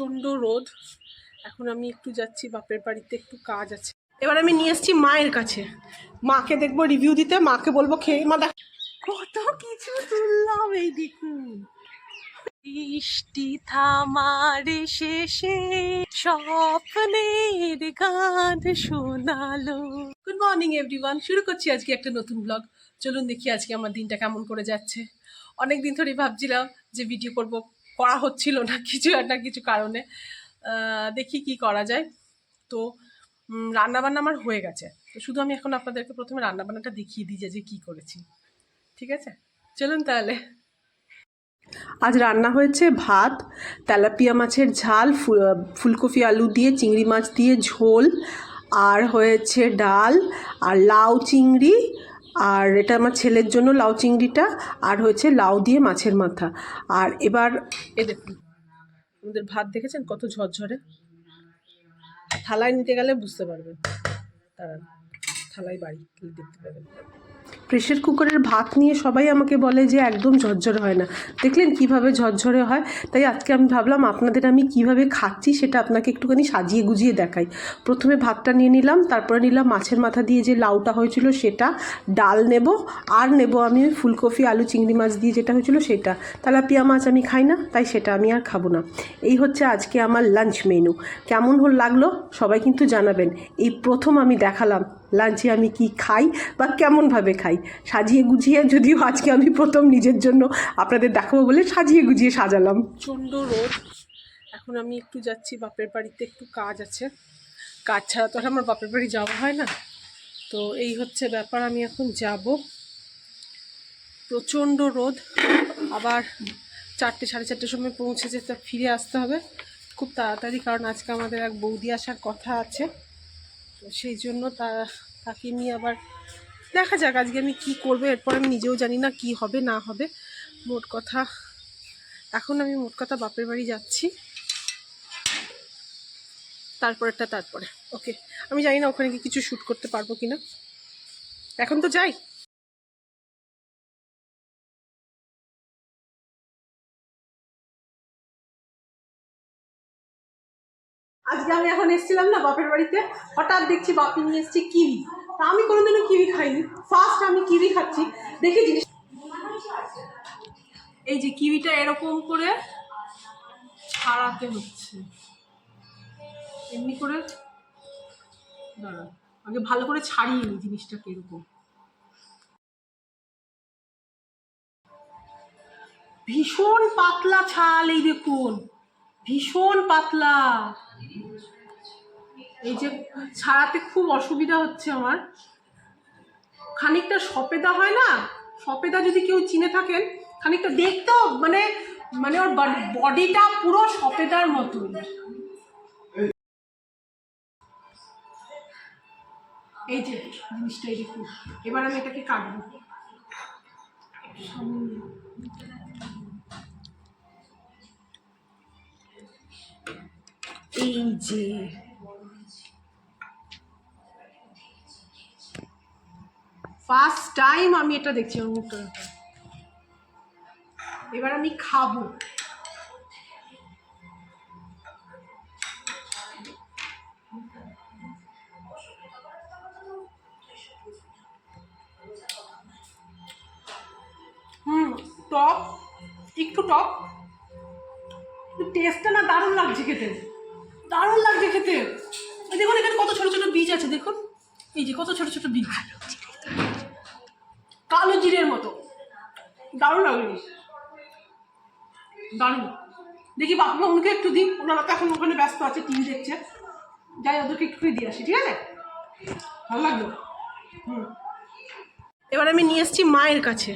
প্রচণ্ড রোদ। এখন আমি একটু যাচ্ছি, বাপের বাড়িতে একটু কাজ আছে। এবার আমি নিয়ে এসেছি মায়ের কাছে। মাকে দেখব রিভিউ দিতে। মাকে বলব, খেয়ে, মা দেখ। কত কিছু তুললাম এই দেখুন বৃষ্টি থামার শেষে স্বপ্নের গান শোনালো। গুড মর্নিং এভরিওয়ান শুরু করছি আজকে একটা নতুন ব্লগ চলুন দেখি আজকে আমার দিনটা কেমন করে যাচ্ছে। অনেক দিন ধরেই ভাবছিলাম যে ভিডিও করব। করা হচ্ছিল না কিছু একটা কিছু কারণে। দেখি কি করা যায়। তো রান্না বান্না আমার হয়ে গেছে। তো শুধু আমি এখন আপনাদেরকে প্রথমে রান্নাবান্নাটা দেখিয়ে দিই যে কী করেছি। ঠিক আছে? চলুন তাহলে। আজ রান্না হয়েছে ভাত, তেলাপিয়া মাছের ঝাল ফুলকপি আলু দিয়ে, চিংড়ি মাছ দিয়ে, ঝোল, আর হয়েছে ডাল, আর লাউ চিংড়ি আর এটা আমার ছেলের জন্য লাউ চিংড়িটা, আর হয়েছে লাউ দিয়ে মাছের মাথা। আর এবার এ দেখুন আমাদের ভাত দেখেছেন কত ঝরঝরে? থালায় নিতে গেলে বুঝতে পারবেন। তারা থালায় বাড়ি দেখতে পাবেন। প্রেশার কুকারের ভাত নিয়ে সবাই আমাকে বলে যে একদম ঝরঝরে হয় না। দেখলেন কীভাবে ঝরঝরে হয়? তাই আজকে আমি ভাবলাম আপনাদের আমি কীভাবে খাচ্ছি সেটা আপনাকে একটুখানি সাজিয়ে গুজিয়ে দেখাই। প্রথমে ভাতটা নিয়ে নিলাম, তারপরে নিলাম মাছের মাথা দিয়ে যে লাউটা হয়েছিল সেটা, ডাল নেব, আর নেব আমি ফুলকপি, আলু, চিংড়ি মাছ দিয়ে যেটা হয়েছিল সেটা। তেলাপিয়া মাছ আমি খাই না, তাই সেটা আমি আর খাব না। এই হচ্ছে আজকে আমার লাঞ্চ মেনু কেমন হল লাগল? সবাই কিন্তু জানাবেন। এই প্রথম আমি দেখালাম লাঞ্চে আমি কি খাই বা কেমনভাবে খাই। সাজিয়ে গুজিয়ে যদিও আজকে আমি প্রথম নিজের জন্য আপনাদের দেখাবো বলে সাজিয়ে গুজিয়ে সাজালাম। প্রচণ্ড রোদ। এখন আমি একটু যাচ্ছি, বাপের বাড়িতে একটু কাজ আছে। কাজ ছাড়া তো আর আমার বাপের বাড়ি যাওয়া হয় না। তো এই হচ্ছে ব্যাপার, আমি এখন যাব। প্রচণ্ড রোদ। আবার চারটে, সাড়ে চারটের সময় পৌঁছে যেতে ফিরে আসতে হবে। খুব তাড়াতাড়ি, কারণ আজকে আমাদের এক বৌদি আসার কথা আছে। তো সেই জন্য তা তাকে নিয়ে আবার দেখা যাক আজকে আমি কি করব, এরপর আমি নিজেও জানি না কি হবে, না হবে। মোট কথা, এখন আমি মোট কথা বাপের বাড়ি যাচ্ছি। তারপরেরটা তারপরে, ওকে। আমি জানি না ওখানে কিছু শ্যুট করতে পারব কি না এখন তো যাই। আজকে আমি এখন এসেছিলাম না বাপের বাড়িতে, হঠাৎ দেখছি বাপি নিয়ে এসেছি কিবি। তা আমি কোনোদিনও কিবি খাইনি। ফার্স্ট আমি কিবি খাচ্ছি। দেখি জিনিস এই যে কিবিটা এরকম করে ছাড়াতে হচ্ছে। এমনি করে দাঁড়া, আগে ভালো করে ছাড়িয়ে নি জিনিসটাকে এরকম। ভীষণ পাতলা ছাল এই দেখুন। ভীষণ পাতলা। এই যে ছাড়াতে খুব অসুবিধা হচ্ছে আমার। খানিকটা সপেদা হয় না? সপেদা যদি কেউ চিনে থাকেন, খানিকটা দেখতেও মানে মানে ওর বডিটা পুরো সপেদার মতন। এই যে জিনিসটা, এই এবার আমি এটাকে কাটবো। এই যে ফার্স্ট টাইম আমি এটা দেখছি ওর এবার আমি খাব। হুম টক একটু টক টেস্টটা না দারুণ লাগছে খেতে। দারুণ লাগছে খেতে। দেখুন, এখানে কত ছোট ছোট বীজ আছে, দেখুন। এই যে কত ছোট ছোট বীজ। কালো জিরের মতো। দারুণ লাগল দারুণ। দেখি বাপু মামুকে একটু দিই ওনারা তো এখন ওখানে ব্যস্ত আছে, টিভি দেখছে। যাই ওদেরকে একটু দিয়ে আসি, ঠিক আছে? ভালো লাগল। হুম। এবার আমি নিয়ে এসেছি মায়ের কাছে।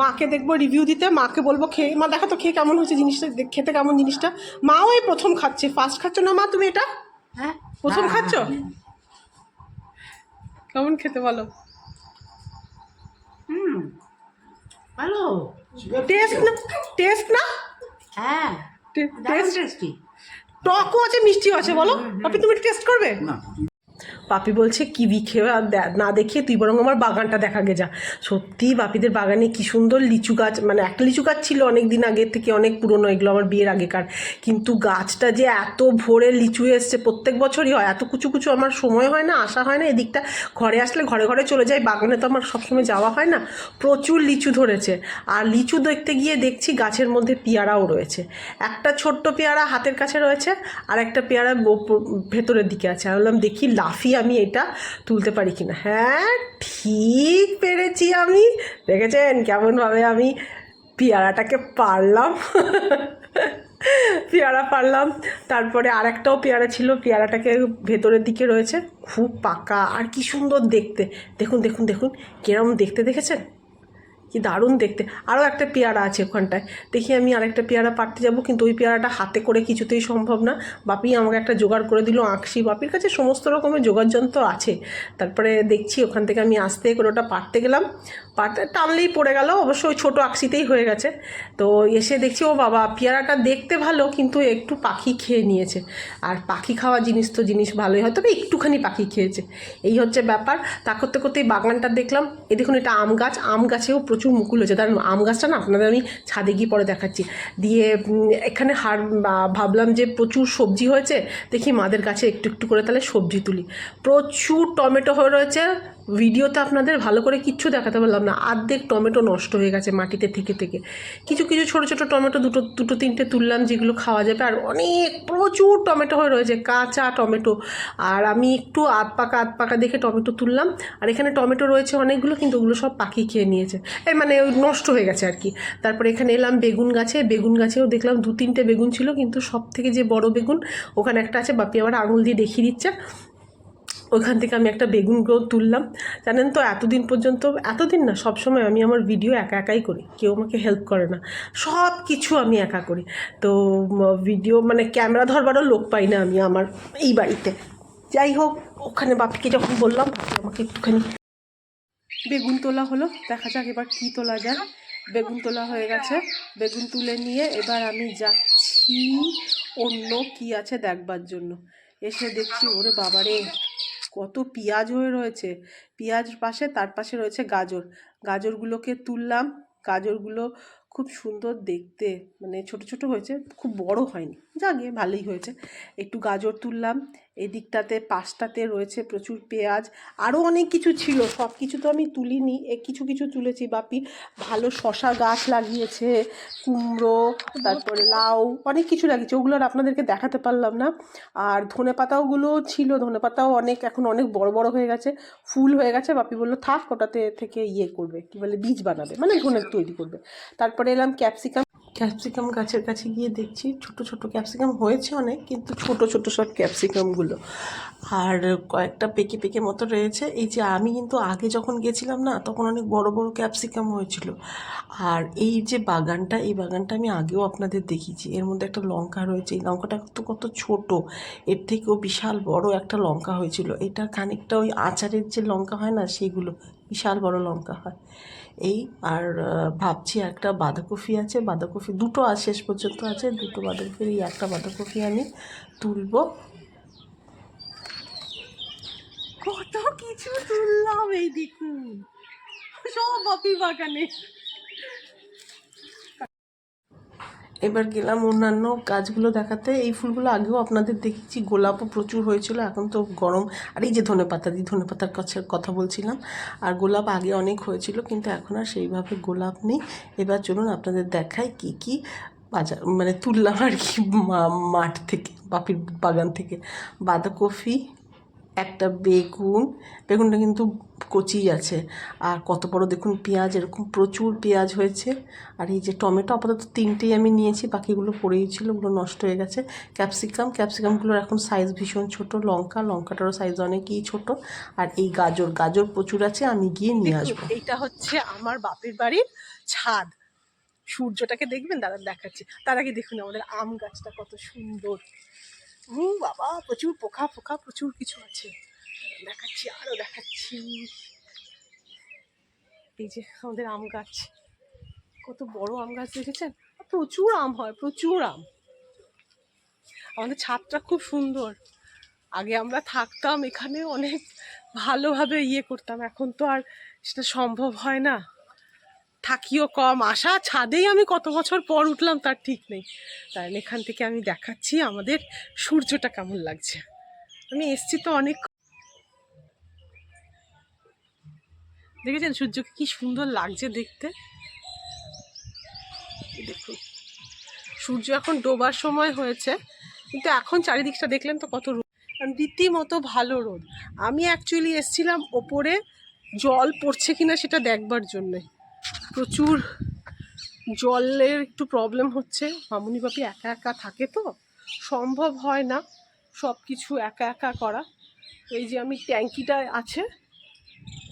মাকে দেখব রিভিউ দিতে মাকে বলব খেয়ে মা দেখো তো খেয়ে কেমন হচ্ছে জিনিসটা খেতে কেমন জিনিসটা। মাও এই প্রথম খাচ্ছে। ফার্স্ট খাচ্ছ না মা তুমি এটা? হ্যাঁ। প্রথম খাচ্ছ? কেমন খেতে বলো? হুম ভালো। টেস্ট না টেস্ট না? হ্যাঁ টেস্ট টেস্টি টকও আছে মিষ্টিও আছে বলো। আপনি তুমি টেস্ট করবে? পাপি বলছে কিবি খেয়ে না দেখিয়ে তুই বরং আমার বাগানটা দেখা গে যা। সত্যি বাপিদের বাগানে কি সুন্দর লিচু গাছ মানে একটা লিচু গাছ ছিল অনেক দিন আগের থেকে অনেক পুরনো, এগুলো আমার বিয়ের আগেকার। কিন্তু গাছটা যে এত ভোরে লিচু এসছে, প্রত্যেক বছরই হয়, এত কুচু কুচু আমার সময় হয় না, আসা হয় না, এদিকটা ঘরে আসলে ঘরে ঘরে চলে যাই বাগানে তো আমার সবসময় যাওয়া হয় না। প্রচুর লিচু ধরেছে, আর লিচু দেখতে গিয়ে দেখছি গাছের মধ্যে পেয়ারাও রয়েছে। একটা ছোট্ট পেয়ারা হাতের কাছে রয়েছে, আর একটা পেয়ারা ভেতরের দিকে আছে। আমি বললাম, দেখি, লাফিয়ে আমি এটা তুলতে পারি কিনা? হ্যাঁ ঠিক পেরেছি আমি। দেখেছেন কেমনভাবে আমি পেয়ারাটাকে পারলাম। পেয়ারা পারলাম। তারপরে আর একটাও পেয়ারা ছিল, পেয়ারাটাকে ভেতরের দিকে রয়েছে। খুব পাকা, আর কি সুন্দর দেখতে। দেখুন দেখুন দেখুন, কিরম দেখতে দেখেছেন? কি দারুণ দেখতে। আরও একটা পেয়ারা আছে ওখানটায়। দেখি আমি আরেকটা পেয়ারা পাড়তে যাব, কিন্তু ওই পেয়ারাটা হাতে করে কিছুতেই সম্ভব না। বাপি আমাকে একটা জোগাড় করে দিল আঁকশি বাপির কাছে সমস্ত রকমের জোগাড় যন্ত্র আছে। তারপরে দেখছি ওখান থেকে আমি আস্তে করে ওটা পাড়তে গেলাম। পাড়তে টানলেই পড়ে গেল, অবশ্য ওই ছোটো আঁকশিতেই হয়ে গেছে। তো এসে দেখছি, ও বাবা, পেয়ারাটা দেখতে ভালো, কিন্তু একটু পাখি খেয়ে নিয়েছে। আর পাখি খাওয়া জিনিস তো, জিনিস ভালোই হয়, তবে একটুখানি পাখি খেয়েছে। এই হচ্ছে ব্যাপার। তা করতে করতেই বাগানটা দেখলাম এ দেখুন এটা আম গাছ। আম গাছেও প্রচুর মুকুল হয়েছে। তার আম গাছটা না আপনাদের আমি ছাদে গিয়ে পরে দেখাচ্ছি। দিয়ে এখানে হার ভাবলাম যে প্রচুর সবজি হয়েছে, দেখি মাদের কাছে একটু একটু করে তাহলে সবজি তুলি। প্রচুর টমেটো হয়ে রয়েছে ভিডিওতে আপনাদের ভালো করে কিচ্ছু দেখাতে পারলাম না। আর্ধেক টমেটো নষ্ট হয়ে গেছে মাটিতে থেকে থেকে। কিছু কিছু ছোটো ছোটো টমেটো দুটো দুটো তিনটে তুললাম যেগুলো খাওয়া যাবে। আর অনেক প্রচুর টমেটো হয়ে রয়েছে, কাঁচা টমেটো। আর আমি একটু আধ পাকা আধ পাকা দেখে টমেটো তুললাম। আর এখানে টমেটো রয়েছে অনেকগুলো, কিন্তু ওগুলো সব পাখি খেয়ে নিয়েছে। এই মানে ওই নষ্ট হয়ে গেছে আর কি। তারপরে এখানে এলাম বেগুন গাছে। বেগুন গাছেও দেখলাম দু তিনটে বেগুন ছিল, কিন্তু সব থেকে যে বড় বেগুন, ওখানে একটা আছে, বাপি আবার আঙুল দিয়ে দেখিয়ে দিচ্ছে। ওইখান থেকে আমি একটা বেগুন গ্রো তুললাম। জানেন তো, এতদিন পর্যন্ত, এতদিন না সব সময় আমি আমার ভিডিও একা একাই করি। কেউ আমাকে হেল্প করে না। সব কিছু আমি একা করি। তো ভিডিও মানে ক্যামেরা ধরবারও লোক পাই না আমি আমার এই বাড়িতে। যাই হোক, ওখানে বাপিকে যখন বললাম আমাকে একটুখানি বেগুন তোলা হলো। দেখা যাক এবার কী তোলা যায়। বেগুন তোলা হয়ে গেছে। বেগুন তুলে নিয়ে এবার আমি যাচ্ছি অন্য কি আছে দেখবার জন্য। এসে দেখছি, ওরে বাবারে! কত পেঁয়াজ হয়ে রয়েছে। পেঁয়াজ পাশে, তার পাশে রয়েছে গাজর। গাজরগুলোকে তুললাম। গাজরগুলো খুব সুন্দর দেখতে। মানে ছোট ছোট হয়েছে, খুব বড় হয়নি। জাগে ভালোই হয়েছে। একটু গাজর তুললাম, এদিকটাতে পাশটাতে রয়েছে প্রচুর পেঁয়াজ আরও অনেক কিছু ছিল, সব কিছু তো আমি তুলিনি কিছু কিছু তুলেছি বাপি, ভালো শশা গাছ লাগিয়েছে, কুমড়ো, তারপরে লাউ, অনেক কিছু লাগিয়েছে, ওগুলো আর আপনাদেরকে দেখাতে পারলাম না। আর ধনে পাতাওগুলো ছিল, ধনে পাতাও অনেক, এখন অনেক বড় বড় হয়ে গেছে, ফুল হয়ে গেছে, বাপি বলল, থাক, ওটাতে থেকে ইয়ে করবে, কি বলে, বীজ বানাবে মানে ধনে তৈরি করবে। তারপরে এলাম ক্যাপসিকাম ক্যাপসিকাম গাছের কাছে গিয়ে দেখছি ছোট ছোট ক্যাপসিকাম হয়েছে অনেক, কিন্তু ছোট ছোট সব ক্যাপসিকামগুলো। আর কয়েকটা পেকে পেকে মতো রয়েছে। এই যে আমি কিন্তু আগে যখন গেছিলাম না, তখন অনেক বড় বড় ক্যাপসিকাম হয়েছিল। আর এই যে বাগানটা, এই বাগানটা আমি আগেও আপনাদের দেখিয়েছি। এর মধ্যে একটা লঙ্কা রয়েছে। এই লঙ্কাটা তো কত ছোট। এর থেকেও বিশাল বড় একটা লঙ্কা হয়েছিল। এটা খানিকটা ওই আচারের যে লঙ্কা হয় না, সেগুলো বিশাল বড় লঙ্কা হয়। এই আর ভাবছি একটা বাঁধাকপি আছে, বাঁধাকপি দুটো আর শেষ পর্যন্ত আছে, দুটো বাঁধাকপির এই একটা বাঁধাকপি আমি তুলব। কত কিছু তুললাম এই দেখুন। সব বাপি বাগানে। এবার গেলাম অন্যান্য গাছগুলো দেখাতে। এই ফুলগুলো আগেও আপনাদের দেখেছি, গোলাপও প্রচুর হয়েছিল, এখন তো গরম। আর এই যে ধনে পাতা দিই ধনে পাতার কাছে কথা বলছিলাম। আর গোলাপ আগে অনেক হয়েছিল, কিন্তু এখন আর সেইভাবে গোলাপ নেই। এবার চলুন আপনাদের দেখাই কি কি বাজার মানে তুললাম আর কি মাঠ থেকে, বাপির বাগান থেকে। বাঁধাকপি, একটা বেগুন, বেগুনটা কিন্তু কচি আছে। আর কত বড় দেখুন পেঁয়াজ এরকম প্রচুর পেঁয়াজ হয়েছে। আর এই যে টমেটো আপাতত তিনটেই আমি নিয়েছি বাকিগুলো পড়েই ছিল ওগুলো নষ্ট হয়ে গেছে। ক্যাপসিকাম ক্যাপসিকামগুলোর এখন সাইজ ভীষণ ছোট লঙ্কা লঙ্কাটারও সাইজ অনেকই ছোট। আর এই গাজর গাজর প্রচুর আছে আমি গিয়ে নিয়ে আসব। এইটা হচ্ছে আমার বাপের বাড়ির ছাদ। সূর্যটাকে দেখবেন? দাদা দেখাচ্ছি। তার আগে দেখুন আমাদের আম গাছটা কত সুন্দর। ও বাবা প্রচুর পোকা পোকা প্রচুর কিছু আছে। দেখাচ্ছি, আরও দেখাচ্ছি। এই যে আমাদের আম গাছ। কত বড় আম গাছ দেখেছেন? প্রচুর আম হয়, প্রচুর আম। আমাদের ছাদটা খুব সুন্দর। আগে আমরা থাকতাম এখানে অনেক ভালোভাবে ইয়ে করতাম, এখন তো আর সেটা সম্ভব হয় না। থাকিও কম। আশা, ছাদেই আমি কত বছর পর উঠলাম, তার ঠিক নেই। তাই এখান থেকে আমি দেখাচ্ছি আমাদের সূর্যটা কেমন লাগছে। আমি এসছি তো অনেক দেখেছেন সূর্যকে কি সুন্দর লাগছে দেখতে? দেখুন। সূর্য এখন ডোবার সময় হয়েছে, কিন্তু এখন চারিদিকটা দেখলেন তো কত রোদ। রীতিমতো ভালো রোদ। আমি অ্যাকচুয়ালি এসছিলাম ওপরে, জল পড়ছে কিনা সেটা দেখবার জন্যে। প্রচুর জলের একটু প্রবলেম হচ্ছে। মামুনি বাপি একা একা থাকে তো, সম্ভব হয় না সব কিছু একা একা করা। এই যে আমি ট্যাঙ্কিটা আছে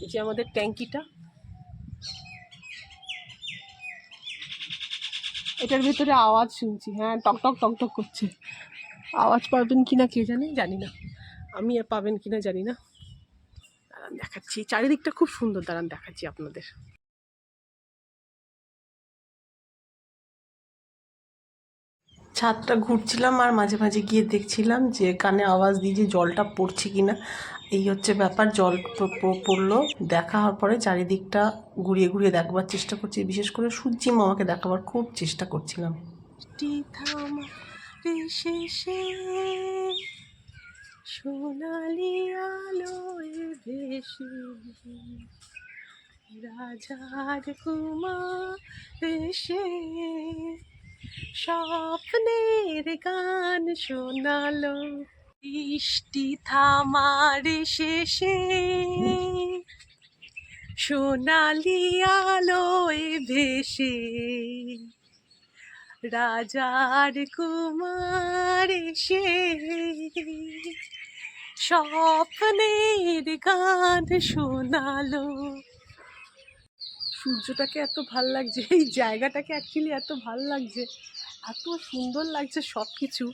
এই যে আমাদের ট্যাঙ্কিটা। এটার ভিতরে আওয়াজ শুনছি হ্যাঁ টকটক টকটক টক টক করছে। আওয়াজ পাবেন কি না কে জানি জানি না। আমি পাবেন কি না জানি না। দাঁড়ান দেখাচ্ছি, চারিদিকটা খুব সুন্দর, দাঁড়ান দেখাচ্ছি আপনাদের। ছাদটা ঘুরছিলাম আর মাঝে মাঝে গিয়ে দেখছিলাম যে কানে আওয়াজ দিয়ে যে জলটা পড়ছে কিনা। এই হচ্ছে ব্যাপার, জল পড়ল। দেখা হওয়ার পরে চারিদিকটা ঘুরিয়ে ঘুরিয়ে দেখবার চেষ্টা করছি। বিশেষ করে সূর্যি মামাকে দেখাবার খুব চেষ্টা করছিলাম। সোনালি আলোয় ভেসে রাজার কুমার স্বপ্নের গান শোনালো। বৃষ্টি থামার শেষে সোনালি আলোয় ভেসে রাজার কুমার এসে স্বপ্নের গান শোনালো। সূর্যটাকে এত ভালো লাগছে, এই জায়গাটাকে অ্যাকচুয়ালি এত ভালো লাগছে, এত সুন্দর লাগছে সব কিছু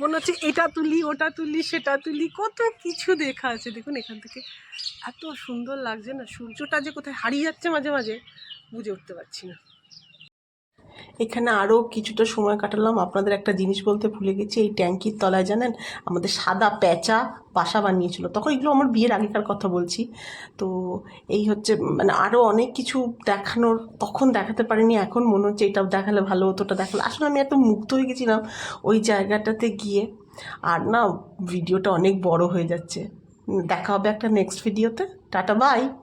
মনে হচ্ছে এটা তুলি, ওটা তুলি, সেটা তুলি, কত কিছু দেখা আছে। দেখুন, এখান থেকে এত সুন্দর লাগছে না, সূর্যটা যে কোথায় হারিয়ে যাচ্ছে মাঝে মাঝে, বুঝে উঠতে পারছি না। এখানে আরও কিছুটা সময় কাটালাম। আপনাদের একটা জিনিস বলতে ভুলে গেছি, এই ট্যাঙ্কির তলায় জানেন, আমাদের সাদা প্যাঁচা বাসা বানিয়েছিল। তখন এগুলো আমার বিয়ের আগেকার কথা বলছি। তো এই হচ্ছে মানে আরও অনেক কিছু দেখানোর, তখন দেখাতে পারিনি, এখন মনে হচ্ছে এটাও দেখালে ভালো হতো, ওটা দেখালে। আসলে আমি এত মুগ্ধ হয়ে গেছিলাম ওই জায়গাটাতে গিয়ে। আর না, ভিডিওটা অনেক বড় হয়ে যাচ্ছে। দেখা হবে একটা নেক্সট ভিডিওতে টাটা বাই